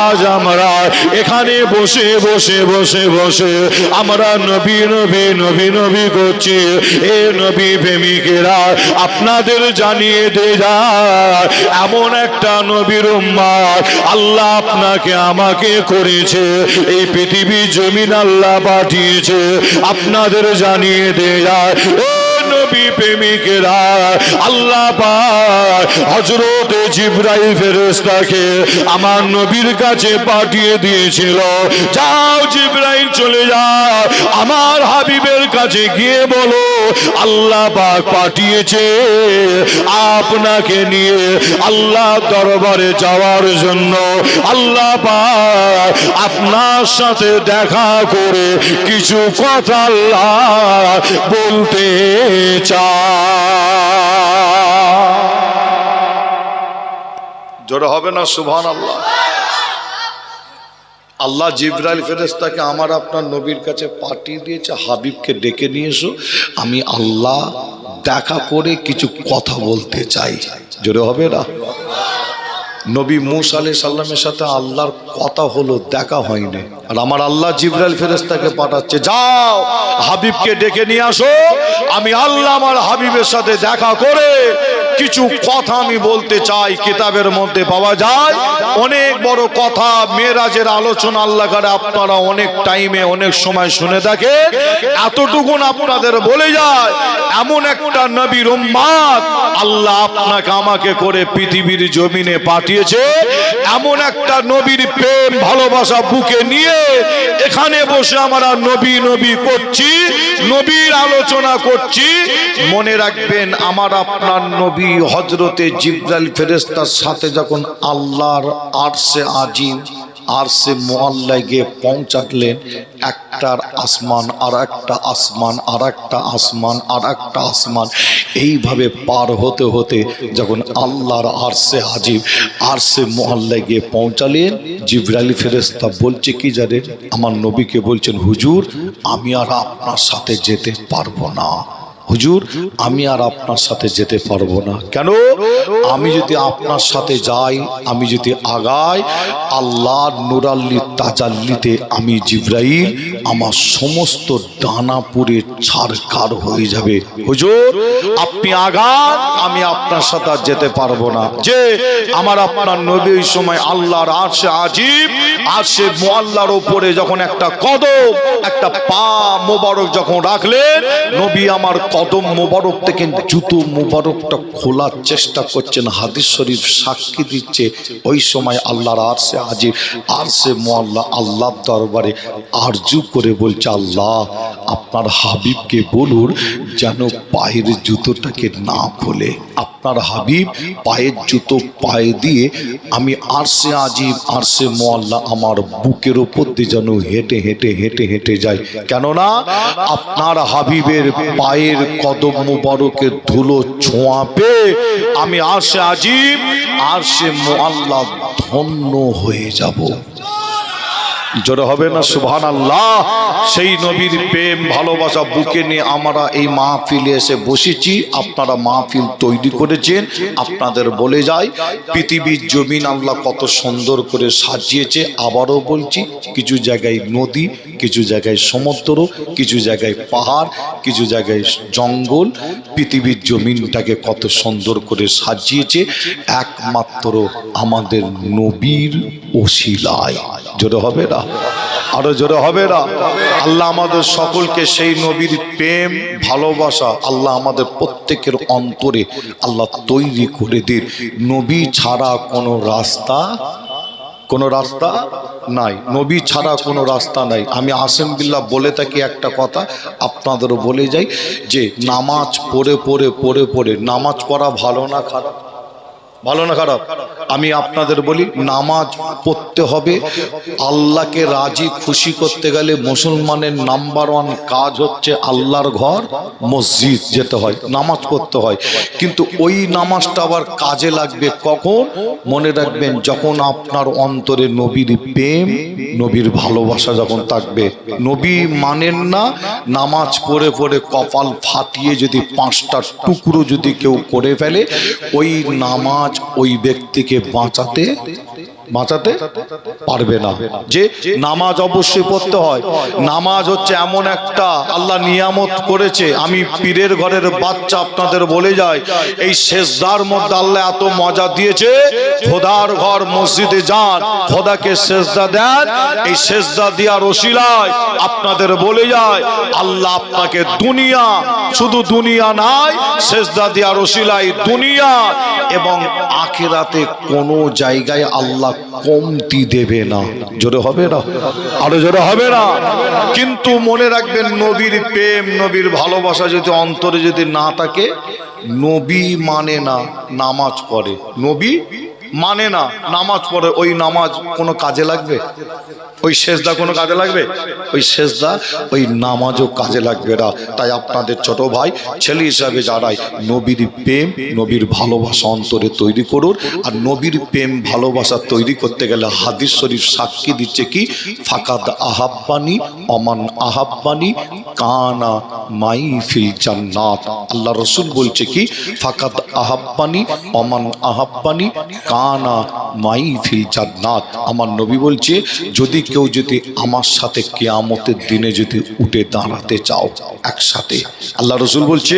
আজ আমরা এখানে বসে বসে বসে বসে আমরা নবী নবী নবী নবী করছি। এ নবী প্রেমিকেরা আপনাদের জানিয়ে দে এমন একটা নবীর আল্লাহ আপনাকে আমাকে করেছে, এই পৃথিবী জমিন আল্লাহ পাঠিয়েছে, আপনাদের জানিয়ে দে যায় নবী প্রেমিকেরা, আল্লাহ পাক হজরত জিব্রাইল আমার নবীর কাছে পাঠিয়ে দিয়েছিল। যাও জিব্রাইল চলে যাও, আমার হাবিবের কাছে গিয়ে বলো, আল্লাহ পাক পাঠিয়েছে আপনাকে নিয়ে আল্লাহ দরবারে যাওয়ার জন্য। আল্লাহ পাক আপনার সাথে দেখা করে কিছু কথা আল্লাহ বলতে জোরে হবে না সুভান আল্লাহ আল্লাহ জিব্রাইল ফেরেস্তাকে আমার আপনার নবীর কাছে পাঠিয়ে দিয়েছে, হাবিবকে ডেকে নিয়ে এসো। আমি আল্লাহ দেখা করে কিছু কথা বলতে চাই। জোরে হবে না? নবী মুস আলি সাল্লামের সাথে আল্লাহর কথা হলো দেখা হয়নি। আর আমার আল্লাহ জিবরাল ফেরেস্তাকে পাঠাচ্ছে, যাও, হাবিবকে ডেকে নিয়ে আসো। আমি আল্লাহ আমার হাবিবের সাথে দেখা করে কিছু কথা আমি বলতে চাই, কিতাবের মধ্যে পাওয়া যায়। অনেক বড় কথা, মেয়েরাজের আলোচনা আল্লাহ করে আপনারা অনেক টাইমে, অনেক সময় শুনে থাকে এতটুকুন আপনাদের বলে যায়, এমন একটা নবীর উম্মাদ আল্লাহ আপনাকে আমাকে করে পৃথিবীর জমিনে পাঠিয়েছে। এমন একটা নবীর প্রেম, ভালোবাসা বুকে নিয়ে এখানে বসে আমরা নবী নবী করছি, নবীর আলোচনা করছি। মনে রাখবেন, আমার আপনার নবী হজরতে জিব্রাইল ফেরেস্তার সাথে যখন আল্লাহর আরশে আজিম আর সে মোয়াল্লায় গিয়ে পৌঁছালেন, একটার আসমান আর একটা আসমান, আর একটা আসমান, আর একটা আসমান, এইভাবে পার হতে হতে যখন আল্লাহর আর সে হাজিব আর মোহাল্লায় গিয়ে পৌঁছালেন, জিব্রাইল ফেরেস্তা বলছে, কি জানেন? আমার নবীকে বলছেন, হুজুর, আমি আর আপনার সাথে যেতে পারব না। হুজুর, আমি আর আপনার সাথে যেতে পারব না। কেন? আমি যদি আপনার সাথে যাই, আমি যদি আগাই আল্লাহ নুরাল্লি তাজাল্লিতে আমি জিব্রাইল, আমার সমস্ত ডানা পুরে ছাড়কার হয়ে যাবে। হুজুর, আপনি আগান, আমি আপনার সাথে আর যেতে পারব না। যে আমার আপনার নবী ওই সময় আল্লাহর আরশে আজিব আরশে মোয়াল্লার ওপরে যখন একটা কদম, একটা পা মোবারক যখন রাখলেন, নবী আমার কদম মোবারক থেকে জুতো মোবারকটা খোলার চেষ্টা করছেন, হাদিস শরীফ সাক্ষী দিচ্ছে, ওই সময় আল্লাহর আরশে আজিব আরশে মোয়াল্লা আল্লাহর দরবারে আরজু করে বলছে, আল্লাহ, আপনার হাবিবকে বলুন যেন পায়ের জুতোটাকে না খোলে। আপনার হাবিব পায়ের জুতো পায়ে দিয়ে আমি আরশে আজিব আরশে মোয়াল্লা আমার বুকের ওপর দিয়ে যেন হেঁটে হেঁটে হেঁটে হেঁটে যায়। কেননা আপনার হাবিবের পায়ের কদম মুবারকের ধুলো ছোঁয়াবে। আমি আমি সে আজিব আর সে মোয়াল্লা ধন্য হয়ে যাব। জোরে হবে না সুবহান আল্লাহ সেই নবীর প্রেম, ভালোবাসা বুকে নিয়ে আমরা এই মাহফিলে এসে বসেছি। আপনারা মাহফিল তৈরি করেছেন, আপনাদের বলে যায় পৃথিবীর জমিন আল্লাহ কত সুন্দর করে সাজিয়েছে। আবারও বলছি, কিছু জায়গায় নদী, কিছু জায়গায় সমুদ্র, কিছু জায়গায় পাহাড়, কিছু জায়গায় জঙ্গল। পৃথিবীর জমিনটাকে কত সুন্দর করে সাজিয়েছে। একমাত্র আমাদের নবীর ওসিলায়। জোরে হবে না? আরও জোরে হবে না। আল্লাহ আমাদের সকলকে সেই নবীর প্রেম, ভালোবাসা আল্লাহ আমাদের প্রত্যেকের অন্তরে আল্লাহ তৈরি করে দিন। নবী ছাড়া কোনো রাস্তা কোনো রাস্তা নাই। নবী ছাড়া কোনো রাস্তা নাই। আমি আসেম বিল্লাহ বলে থাকি একটা কথা, আপনাদেরও বলে যাই যে নামাজ পড়ে পড়ে পড়ে পড়ে, নামাজ পড়া ভালো না খারাপ? ভালো না খারাপ? আমি আপনাদের বলি, নামাজ পড়তে হবে। আল্লাহকে রাজি, খুশি করতে গেলে মুসলমানের নাম্বার ওয়ান কাজ হচ্ছে আল্লাহর ঘর, মসজিদ যেতে হয়, নামাজ পড়তে হয়। কিন্তু ওই নামাজটা আবার কাজে লাগবে কখন? মনে রাখবেন, যখন আপনার অন্তরে নবীর প্রেম, নবীর ভালোবাসা যখন থাকবে। নবী মানেন না, নামাজ পড়ে পড়ে কপাল ফাটিয়ে যদি পাঁচটা টুকরো যদি কেউ করে ফেলে, ওই নামাজ ওই ব্যক্তিকে বাঁচাতে বাঁচাতে পারবে না। যে নামাজ অবশ্যই পড়তে হয়। নামাজ হচ্ছে এমন একটা আল্লাহ নিয়ামত করেছে। আমি পীরের ঘরের বাচ্চা আপনাদের বলে যাই, এই শেষদার মধ্যে আল্লাহ এত মজা দিয়েছে, খোদার ঘর মসজিদে যান, খোদাকে শেষদা দেন, এই শেষদা দেওয়ার ওসিলায় আপনাদের বলে যায় আল্লাহ আপনাকে দুনিয়া, শুধু দুনিয়া নাই শেষদা দেওয়ার ওসিলায় দুনিয়া, এবং আখেরাতে কোনো জায়গায় আল্লাহ কমতি দেবে না। জোরে হবে না? আরও জোরে হবে না? কিন্তু মনে রাখবেন, নবীর প্রেম, নবীর ভালোবাসা যদি অন্তরে যদি না থাকে, নবী মানে না নামাজ পড়ে। নবী মানে না নামাজ পড়ে। ওই নামাজ কোনো কাজে লাগবে? ওই শেষদা কোনো কাজে লাগবে? ওই শেষদা ওই নামাজও কাজে লাগবে না। তাই আপনাদের ছোট ভাই, ছেলে হিসাবে যারাই নবীর প্রেম, নবীর ভালোবাসা অন্তরে তৈরি করুন। আর নবীর প্রেম, ভালোবাসা তৈরি করতে গেলে হাদিস শরীফ সাক্ষী দিচ্ছে কি? ফাকাদ আহাব্বানি, অমান আহাব্বানি, কানা মাই ফিল জান্নাত। আল্লাহ রসুল বলছে কি? ফাকাদ আহাব্বানি, অমান আহাব্বানি, কানা মাই ফিল জান্নাত। আমার নবী বলছে, যদি কেউ যদি আমার সাথে কেয়ামতের দিনে যদি উঠে দাঁড়াতে চাও একসাথে, আল্লাহ রসুল বলছে,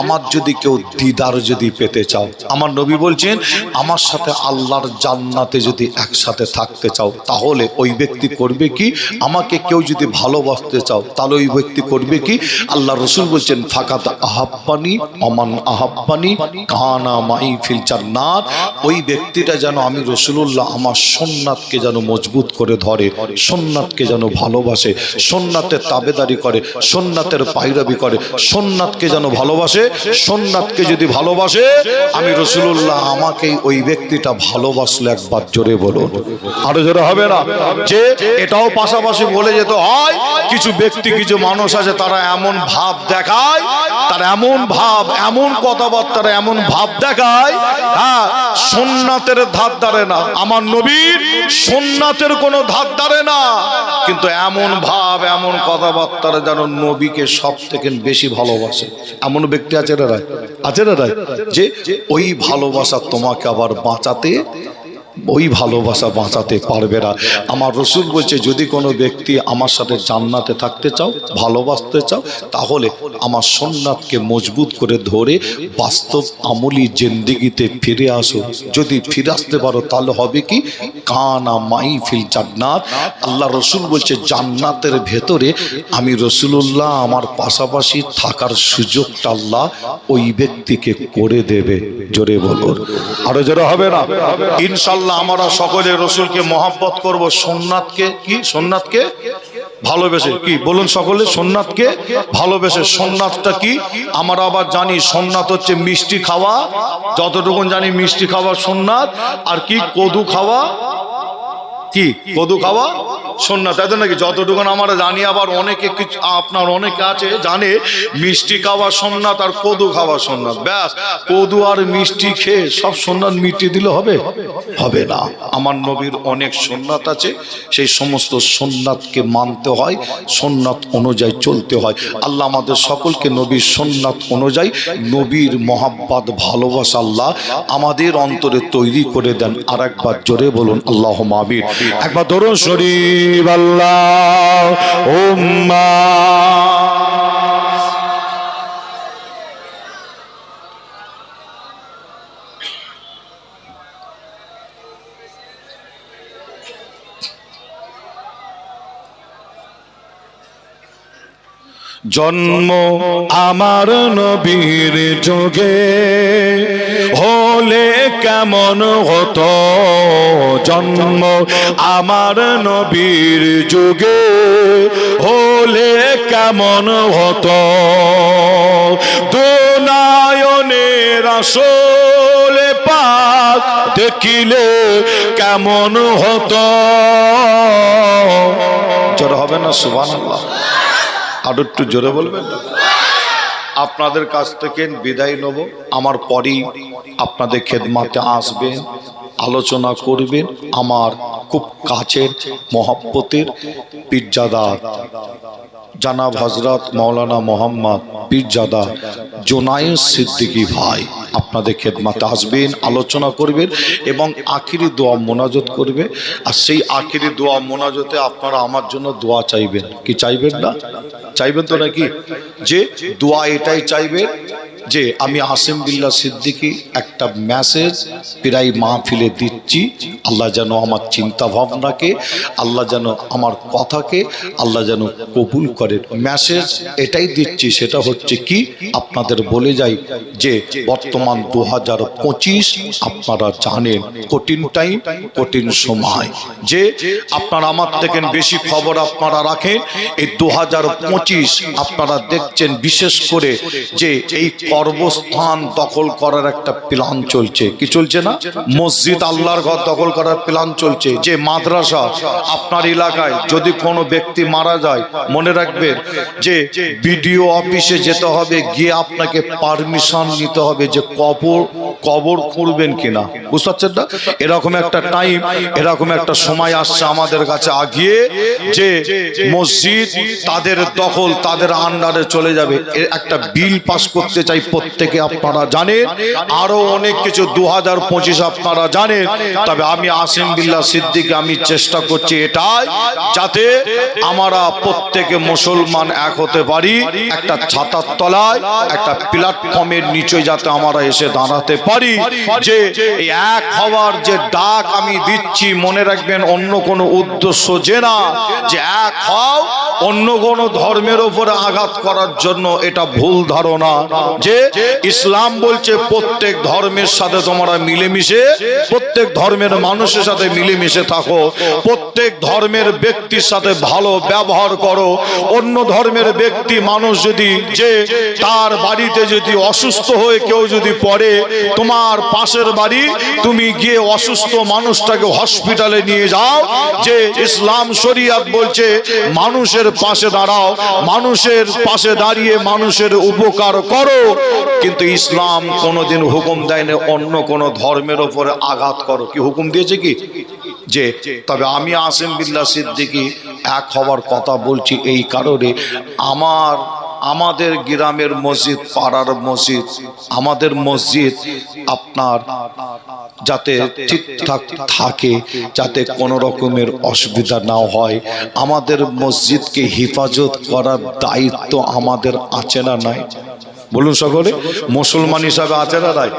আমার যদি কেউ দিদার যদি পেতে চাও, আমার নবী বলছেন, আমার সাথে আল্লাহর জান্নাতে যদি একসাথে থাকতে চাও, তাহলে ওই ব্যক্তি করবে কি? আমাকে কেউ যদি ভালোবাসতে চাও, তাহলে ওই ব্যক্তি করবে কি? আল্লাহ রসুল বলছেন ফাকাত আহাব্বানি অমান আহাব্বানি কানা মাই ফিল জান্নাত। ওই ব্যক্তিটা যেন আমি রসুলুল্লাহ, আমার সোননাথকে যেন মজবুত করে ধরে। সোননাথকে যেন ভালোবাসে সোননাথের তাবেদারি করে, সোননাথের পাইরাবি করে, সোননাথকে যেন ভালোবাসে, সোননাথকে যদি ভালোবাসে, আমি রসুলুল্লাহ আমাকেই ওই ব্যক্তিটা ভালোবাসলে একবার জোরে বলুন। আরও জোরে হবে না? যে এটাও পাশাপাশি বলে যেতে হয়, কিছু ব্যক্তি, কিছু মানুষ আছে, তারা এমন ভাব দেখায়, তার এমন ভাব, এমন কথাবার্তা এমন ভাব দেখায় হ্যাঁ সোননাথের ধার ধারে না। আমার নবীর সোননাথের কোনো ধার ধারে না। কিন্তু এমন ভাব, এমন কথাবার্তারা যেন নবীকে সব থেকে বেশি ভালোবাসে। এমন ব্যক্তি আছে রায় আছে রায় যে ওই ভালোবাসা তোমাকে আবার বাঁচাতে ওই ভালোবাসা বাঁচাতে পারবে না। আমার রসুল বলছে, যদি কোনো ব্যক্তি আমার সাথে জান্নাতে থাকতে চাও, ভালোবাসতে চাও, তাহলে আমার সোননাথকে মজবুত করে ধরে বাস্তব আমলি জেন্দিগিতে ফিরে আসো। যদি ফিরে আসতে পারো, তাহলে হবে কি? কানা মাই ফিল জান্নাত। আল্লাহ রসুল বলছে, জান্নাতের ভেতরে আমি রসুলুল্লাহ, আমার পাশাপাশি থাকার সুযোগটা আল্লাহ ওই ব্যক্তিকে করে দেবে। জোরে বলুন। আরও জোরে হবে না? ইনশাল্লাহ আমরা সকলে রসুলকে মহাব্বত করব সোমনাথকে কি? সোমনাথকে ভালোবেসে, কি? বলুন সকলে সোমনাথকে ভালোবেসে। সোননাথটা কি? আমরা আবার জানি সোননাথ হচ্ছে মিষ্টি খাওয়া। যতটুকুন জানি মিষ্টি খাওয়া সোননাথ, আর কি? কদু খাওয়া কি, কদু খাওয়া? সোননাথ তাই নাকি যতটুকু আমরা জানি আবার অনেকে কিছু, আপনার অনেকে আছে, জানে, মিষ্টি খাওয়া সোননাথ আর কদু খাওয়া সোননাথ ব্যাস, কদু আর মিষ্টি খেয়ে সব সোননাথ মিটিয়ে দিলে হবে? হবে না। আমার নবীর অনেক সোননাথ আছে, সেই সমস্ত সোননাথকে মানতে হয়, সোননাথ অনুযায়ী চলতে হয়। আল্লাহ আমাদের সকলকে নবীর সোননাথ অনুযায়ী নবীর মহাব্বাত, ভালোবাসা, আল্লাহ আমাদের অন্তরে তৈরি করে দেন। আর একবার জোরে বলুন আল্লাহ মাবির একবার ধরুন শরীফ আল্লাহ জন্ম আমার নবীর যোগে। হলে কেমন হতো জন্ম আমার নবীর যুগে? হলে কেমন হতো? দুনায়নের আসলে পাক দেখিলে কেমন হতো? জোরে হবে না সুবান আরও একটু জোরে বলবেন? আপনাদের কাছ থেকে বিদায় নেব। আমার পরেই আপনাদের খেদমাতে আসবেন, আলোচনা করবেন আমার খুব কাছের মহাব্বতের পীরজাদা জানাব হজরত মৌলানা মোহাম্মদ পীরজাদা জোনায়ের সিদ্দিকী ভাই, আপনাদের খেদমাতে আসবেন, আলোচনা করবেন এবং আখিরি দোয়া মোনাজত করবে। আর সেই আখিরি দোয়া মোনাজতে আপনারা আমার জন্য দোয়া চাইবেন। কি চাইবেন না? চাইবেন তো নাকি? যে দোয়া এটাই চাইবেন যে আমি আসিম বিল্লা সিদ্দিকি একটা মেসেজ প্রায় মাহফিলে দিচ্ছি। আল্লাহ যেন আমার চিন্তা ভাবনাকে আল্লাহ যেন আমার কথাকে, আল্লাহ যেন কবুল করেন মেসেজ এটাই দিচ্ছি, সেটা হচ্ছে কি? আপনাদের বলে যাই যে বর্তমান দু হাজার পঁচিশ আপনারা জানেন কঠিন টাইম কঠিন সময়। যে আপনারা আমার থেকে বেশি খবর আপনারা রাখেন, এই দু হাজার পঁচিশ আপনারা দেখছেন বিশেষ করে যে এই কর্মস্থান দখল করার একটা প্ল্যান চলছে। কি চলছে না? মসজিদ আল্লাহর ঘর দখল করার প্ল্যান চলছে। যে মাদ্রাসা আপনার এলাকায় যদি কোনো ব্যক্তি মারা যায়, মনে রাখবেন যে বিডিও অফিসে যেতে হবে, গিয়ে আপনাকে পারমিশন নিতে হবে যে কবর কবর খুঁড়বেন কিনা। বুঝতে পারছেন না? এরকম একটা টাইম এরকম একটা সময় আসছে আমাদের কাছে আগিয়ে যে মসজিদ তাদের দখল, তাদের আন্ডারে চলে যাবে। একটা বিল পাস করতে চাই প্রত্যেকে আপনারা জানেন, আরও অনেক কিছু দু হাজার পঁচিশ আপনারা জানেন, তবে আমি আসিম বিল্লা সিদ্দিকে, আমি চেষ্টা করছি এটাই যাতে আমরা প্রত্যেকে মুসলমান এক হতে পারি, একটা ছাতার তলায়, একটা প্ল্যাটফর্মের নিচে যাতে আমরা এসে দাঁড়াতে পারি, যে এক হওয়ার যে ডাক আমি দিচ্ছি, মনে রাখবেন অন্য কোনো উদ্দেশ্য যে না, যে এক হও, অন্য কোনো ধর্মের উপরে আঘাত করার জন্য এটা ভুল ধারণা, যে ইসলাম বলছে, প্রত্যেক ধর্মের সাথে তোমরা মিলেমিশে, প্রত্যেক ধর্মের মানুষের সাথে মিলেমিশে থাকো, প্রত্যেক ধর্মের ব্যক্তির সাথে ভালো ব্যবহার করো। অন্য ধর্মের ব্যক্তি মানুষ যদি যে, তার বাড়িতে যদি অসুস্থ হয়ে কেউ যদি পড়ে, তোমার পাশের বাড়ি তুমি গিয়ে অসুস্থ মানুষটাকে হসপিটালে নিয়ে যাও, যে ইসলাম শরিয়াত বলছে, মানুষের পাশে দাঁড়াও, মানুষের পাশে দাঁড়িয়ে মানুষের উপকার করো। কিন্তু ইসলাম কোনোদিন হুকুম দেয়নি, অন্য কোন ধর্মের ওপরে আঘাত করো। কি হুকুম দিয়েছে কি? যে, তবে আমি আসিম বিল্লা সিদ্দিকি, এক হওয়ার কথা বলছি এই কারণে, আমার, আমাদের গ্রামের মসজিদ, পাড়ার মসজিদ, আমাদের মসজিদ আপনার যাতে ঠিকঠাক থাকে, যাতে কোনো রকমের অসুবিধা না হয়। আমাদের মসজিদকে হেফাজত করার দায়িত্ব আমাদের আছে না নাই? বলুন সকলে মুসলমান হিসাবে আছে না নাই?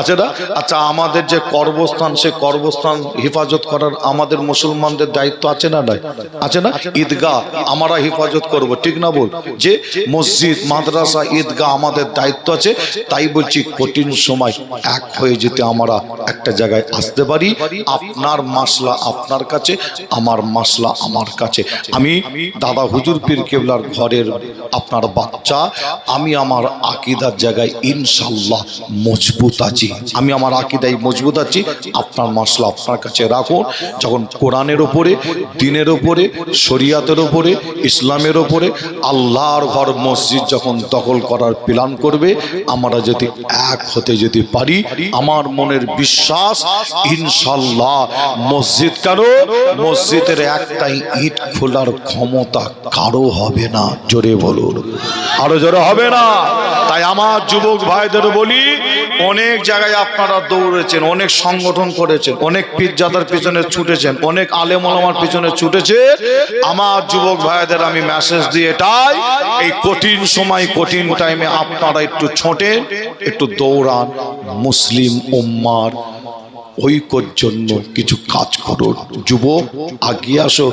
আছে না? আচ্ছা আমাদের যে কর্মস্থান সে কর্মস্থান হেফাজত করার আমাদের মুসলমানদের দায়িত্ব আছে না নাই? আছে না? ঈদগাহ আমরা হেফাজত করব ঠিক না বল? যে মসজিদ মাদ্রাসা ঈদগাহ আমাদের দায়িত্ব আছে তাই বলছি কঠিন সময় এক হয়ে যেতে আমরা একটা জায়গায় আসতে পারি। আপনার মাসলা আপনার কাছে আমার মাসলা আমার কাছে। আমি দাদা হুজুর পীর কেবলার ঘরের আপনার বাচ্চা আমি আমার আকিদার জায়গায় ইনশাল্লাহ মজবুত আছি। আমি আমার আকিদায় মজবুত আছি। আপনার মাসলা আপনার কাছে রাখুন। যখন কোরআনের ওপরে দিনের ওপরে শরিয়াতের ওপরে ইসলামের ওপরে আল্লাহর ঘর মসজিদ যখন দখল করার প্ল্যান করবে, আমরা যদি এক হতে যদি পারি, আমার মনের বিশ্বাস ইনশাল্লাহ মসজিদ কারও মসজিদের একটাই ইট খোলার ক্ষমতা কারও হবে না। জোরে বলুন। আরও জোরে হবে না। তাই আমার যুবক ভাইদের বলি, অনেক জায়গায় আপনারা দৌড়েছেন, অনেক সংগঠন করেছেন, অনেক পিজ্জাদার পিছনে ছুটেছেন, অনেক আলেমলামার পিছনে ছুটেছে আমার যুবক ভাইদের আমি মেসেজ দিয়ে এটাই, এই কঠিন সময়, কঠিন টাইমে আপনারা একটু ছোটেন, একটু দৌড়ান, মুসলিম উম্মার ঐক্যর জন্য কিছু কাজ করুন যুবক, আগিয়ে আসো।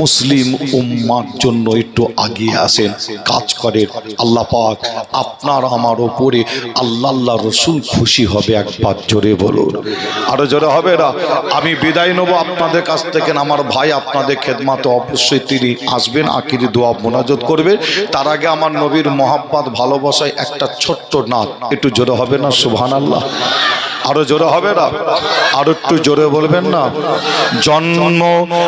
মুসলিম উম্মার জন্য একটু আগিয়ে আসেন। কাজ করেন। আল্লাহ পাক আপনার আমার ওপরে আল্লাহ আল্লাহ রসুল খুশি হবে একবার জোরে বলুন। আরও জোরে হবে না? আমি বিদায় নেব আপনাদের কাছ থেকে। আমার ভাই আপনাদের খেদমাতে অবশ্যই তিনি আসবেন আকিরি দোয়া মোনাজত করবে তার আগে আমার নবীর মহাব্বাত, ভালোবাসায় একটা ছোট্ট নাচ একটু জোরে হবে না? সুবহান আল্লাহ আরও জোরে হবে না? আরও একটু জোরে বলবেন না? জন্ম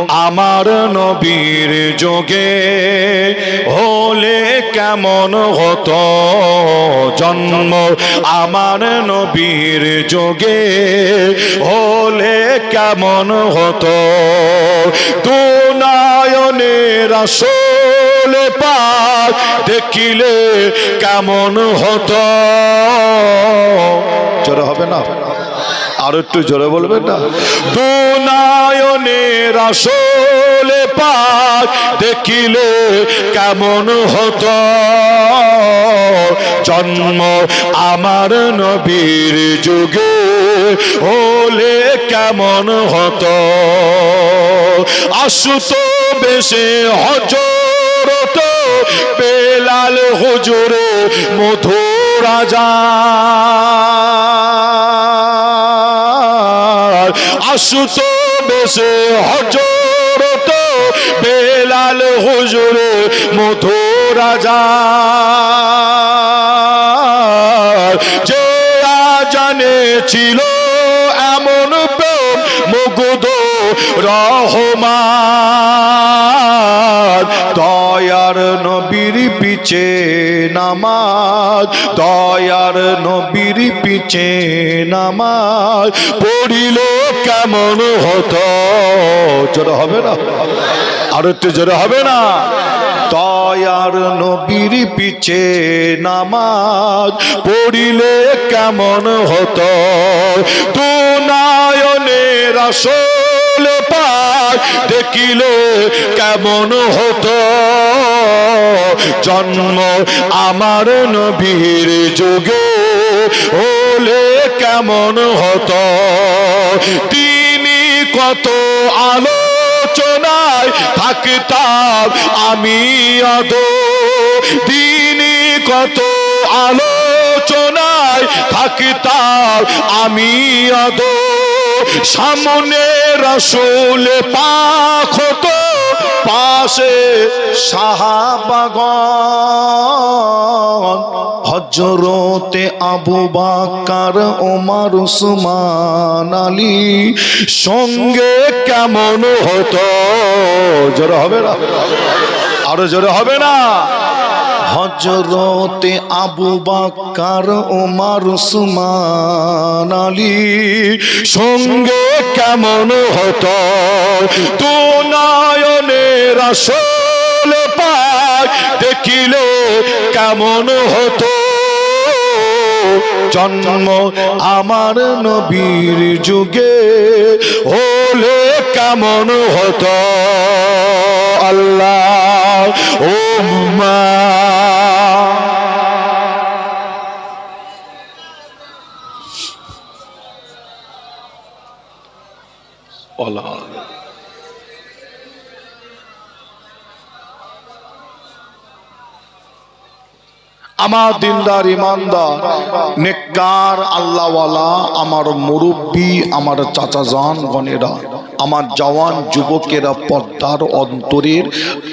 আমার নবীর যোগে হলে কেমন হতো? জন্ম আমার নবীর যোগে হলে কেমন হতো? দুনায়নের আসলে পাক, দেখিলে কেমন হতো। জোরে হবে না? আর একটু জোরে বলবেন না? দুনায়নের আসলে পাক, দেখিলে কেমন হতো। জন্ম আমার নবীর যুগে হলে কেমন হত। আশুত বেশে হজরত বেলাল হুজুরে মধু রাজা আশুত বেশে হজরত, বেলাল হুজুরে মধু রাজা যে জানে ছিল এমন প্রেম, মুগ্ধ রহমান। দয়ার নবীর পিছে নামাজ, দয়ার নবীর পিছে নামাজ। পড়িল কেমন হতো? জোরে হবে না? আর একটু জোরে হবে না? দয়ার নবীর পিছে নামাজ, পড়িলে কেমন হতো? তু নায়নের আসলে পাক দেখিলে কেমন হতো? জন্ম আমার নবীর যুগে হলে কেমন হতো? তিনি কত আলোচনায় থাকতাম আমি আদো। দিনই কত আলোচনায় থাকতাম আমি আদো। সামনে রসুল পাখ তো পাশে সাহাবাগন হজরতে আবু বাকার ওমার, উসমান, আলী সঙ্গে কেমন হতো? জোরে হবে না? আরও জোরে হবে না? হজরতে আবু বাকার ওমার উসমান আলী সঙ্গে কেমন হতো? তো নয়নের আসল পাক দেখিলে কেমন হতো? জন্ম আমার নবীর যুগে হলে কেমন হতো? আল্লাহ ও মা আমার দিনদার ইমানদার নেককার আল্লাহওয়ালা আমার মুরব্বী আমার চাচা জান গণেরা আমার জওয়ান যুবকেরা পর্দার অন্তরের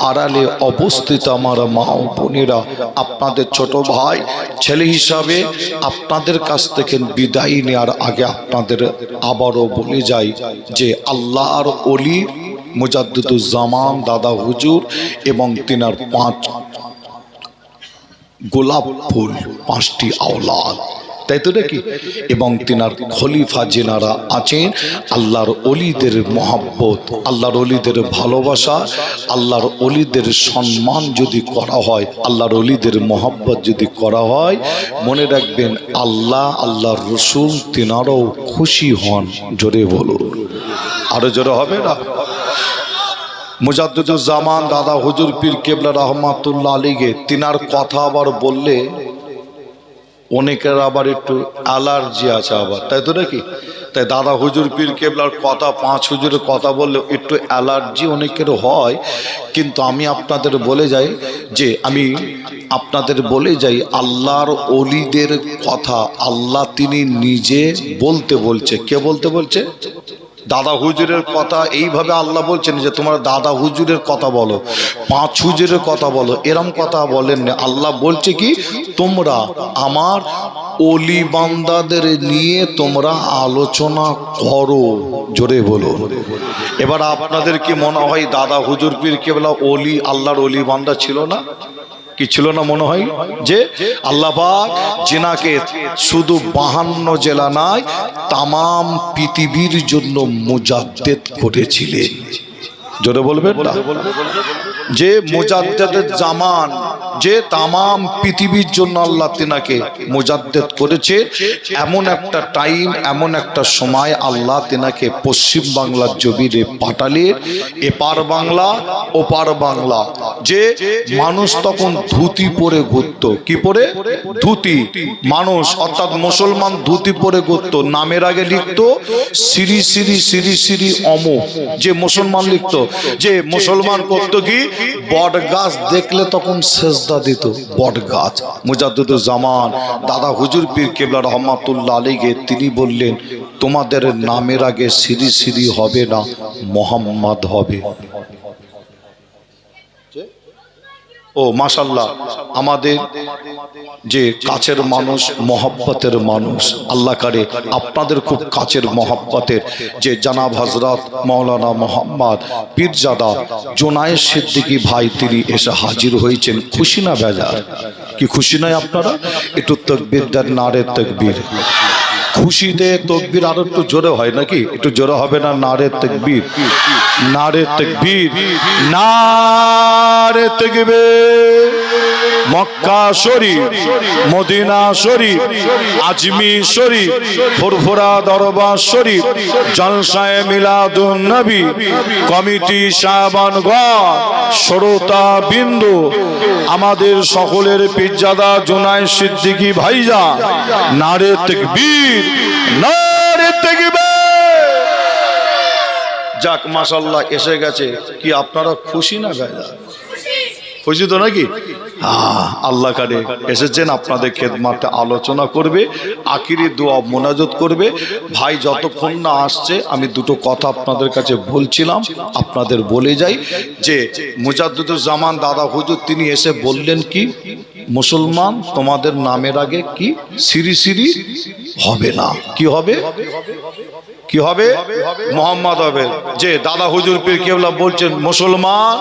আড়ালে অবস্থিত আমার মা বোনেরা, আপনাদের ছোট ভাই, ছেলে হিসাবে আপনাদের কাছ থেকে বিদায় নেওয়ার আগে আপনাদের আবারও বলে যাই যে আল্লাহর অলি মুজাদ্দুজ্জামান দাদা হুজুর এবং তিনার পাঁচ গোলাপ ফুল, পাঁচটি আওলাদ। তাই তো নাকি? এবং তিনার খলিফা জেনারা আছেন, আল্লাহর অলিদের মহাব্বত, আল্লাহর অলিদের ভালোবাসা, আল্লাহর অলিদের সম্মান যদি করা হয়, আল্লাহর অলিদের মহাব্বত যদি করা হয়, মনে রাখবেন আল্লাহ, আল্লাহর রসুল তিনারাও খুশি হন, জোরে বলুন। আরও জোরে হবে না? মুজাদ্দুজ্জামান দাদা হুজুর পীর কেবলা রহমাতুল্লাহ আলীকে তিনার কথা আবার বললে অনেকের আবার একটু অ্যালার্জি আছে আবার, তাই তো নাকি? তাই দাদা হুজুর পীর কেবলার কথা, পাঁচ হুজুরের কথা বললে একটু অ্যালার্জি অনেকের হয়। কিন্তু আমি আপনাদের বলে যাই যে, আমি আপনাদের বলে যাই, আল্লাহর অলিদের কথা আল্লাহ তিনি নিজে বলতে বলছে। কে বলতে বলছে? দাদা হুজুরের কথা এইভাবে আল্লাহ বলছেন যে তোমার দাদা হুজুরের কথা বলো, পাঁচ হুজুরের কথা বলো, এরম কথা বলেন না আল্লাহ বলছে কি, তোমরা আমার অলি বান্দাদের নিয়ে তোমরা আলোচনা করো, জোরে বলো। এবার আপনাদের কি মনে হয় দাদা হুজুর পীর কেবলা অলি, আল্লাহর অলি বান্দা ছিল না? কি ছিল না মনে হয়? যে আল্লাপাক জেনাকে শুধু বাহান্ন জেলা নয় তামাম পৃথিবীর জন্য মুজাদ্দেদ করেছিলেন। জোরে বলবেন না? যে মোজাদ্দেদের জামান যে তামাম পৃথিবীর জন্য আল্লাহ তিনাকে মুজাদ্দেদ করেছে, এমন একটা টাইম এমন একটা সময় আল্লাহ তিনাকে পশ্চিম বাংলার জমিনে পাঠালেন। এপার বাংলা, ওপার বাংলা। যে মানুষ তখন ধুতি পরে ঘুরত। কি পরে? ধুতি। মানুষ, অর্থাৎ মুসলমান ধুতি পরে ঘুরত। নামের আগে লিখতো শ্রী শ্রী শ্রী শ্রী অমুক যে মুসলমান লিখতো, যে মুসলমান করতো কি? বট গাছ দেখলে তখন সেজদা দিত বট গাছ জামান দাদা হুজুর পীর কেবলা রহমাতুল্লাহ আলীকে তিনি বললেন, তোমাদের নামের আগে সিঁড়ি সিঁড়ি হবে না, মোহাম্মদ হবে। ও মাশাল্লাহ আমাদের যে কাছের মানুষ, মহব্বতের মানুষ, আল্লাহ কারে আপনাদের খুব কাছের মহব্বতের যে জানাব হজরত মৌলানা মোহাম্মদ পীরজাদা জোনায়ের সিদ্দিকি ভাই তিনি এসে হাজির হয়েছেন খুশি না বেজার। কি খুশি নয় আপনারা? একটু তকবির দেন নারে তকবির। খুশিতে তকবির আরও একটু জোরে হয় নাকি? একটু জোরে হবে না? নারে তকবির। নারে তকবির। নারে তকবির। মক্কা শরীফ, মদিনা শরীফ, আজমি শরীফ, ফুরফুরা দরবার শরীফ, জলসায় মিলাদুন নবী, কমিটি সাবানগঞ্জ শ্রোতা বিন্দু, আমাদের সকলের পিজ্জাদা জোনাই সিদ্দিকী ভাইজা, নারে তকবীর নারে তকবীর। যাক মাশাল্লাহ এসে গেছে। কি আপনারা খুশি না গায়দা খুশি তো নাকি আল্লাহ কারে এসেছেন, আপনাদের খেদমাতে আলোচনা করবে, আখিরি দোয়া মোনাজত করবে। ভাই, যতক্ষণ না আসছে, আমি দুটো কথা আপনাদের কাছে বলছিলাম, আপনাদের বলে যাই যে, মুজাদ্দুদুর জামান দাদা হুজুর, তিনি এসে বললেন কি, মুসলমান তোমাদের নামের আগে কি সিরি সিরি হবে না। কি হবে? কি হবে? মোহাম্মদ হবে। যে দাদা হুজুর পীর কেবলা বলছেন, মুসলমান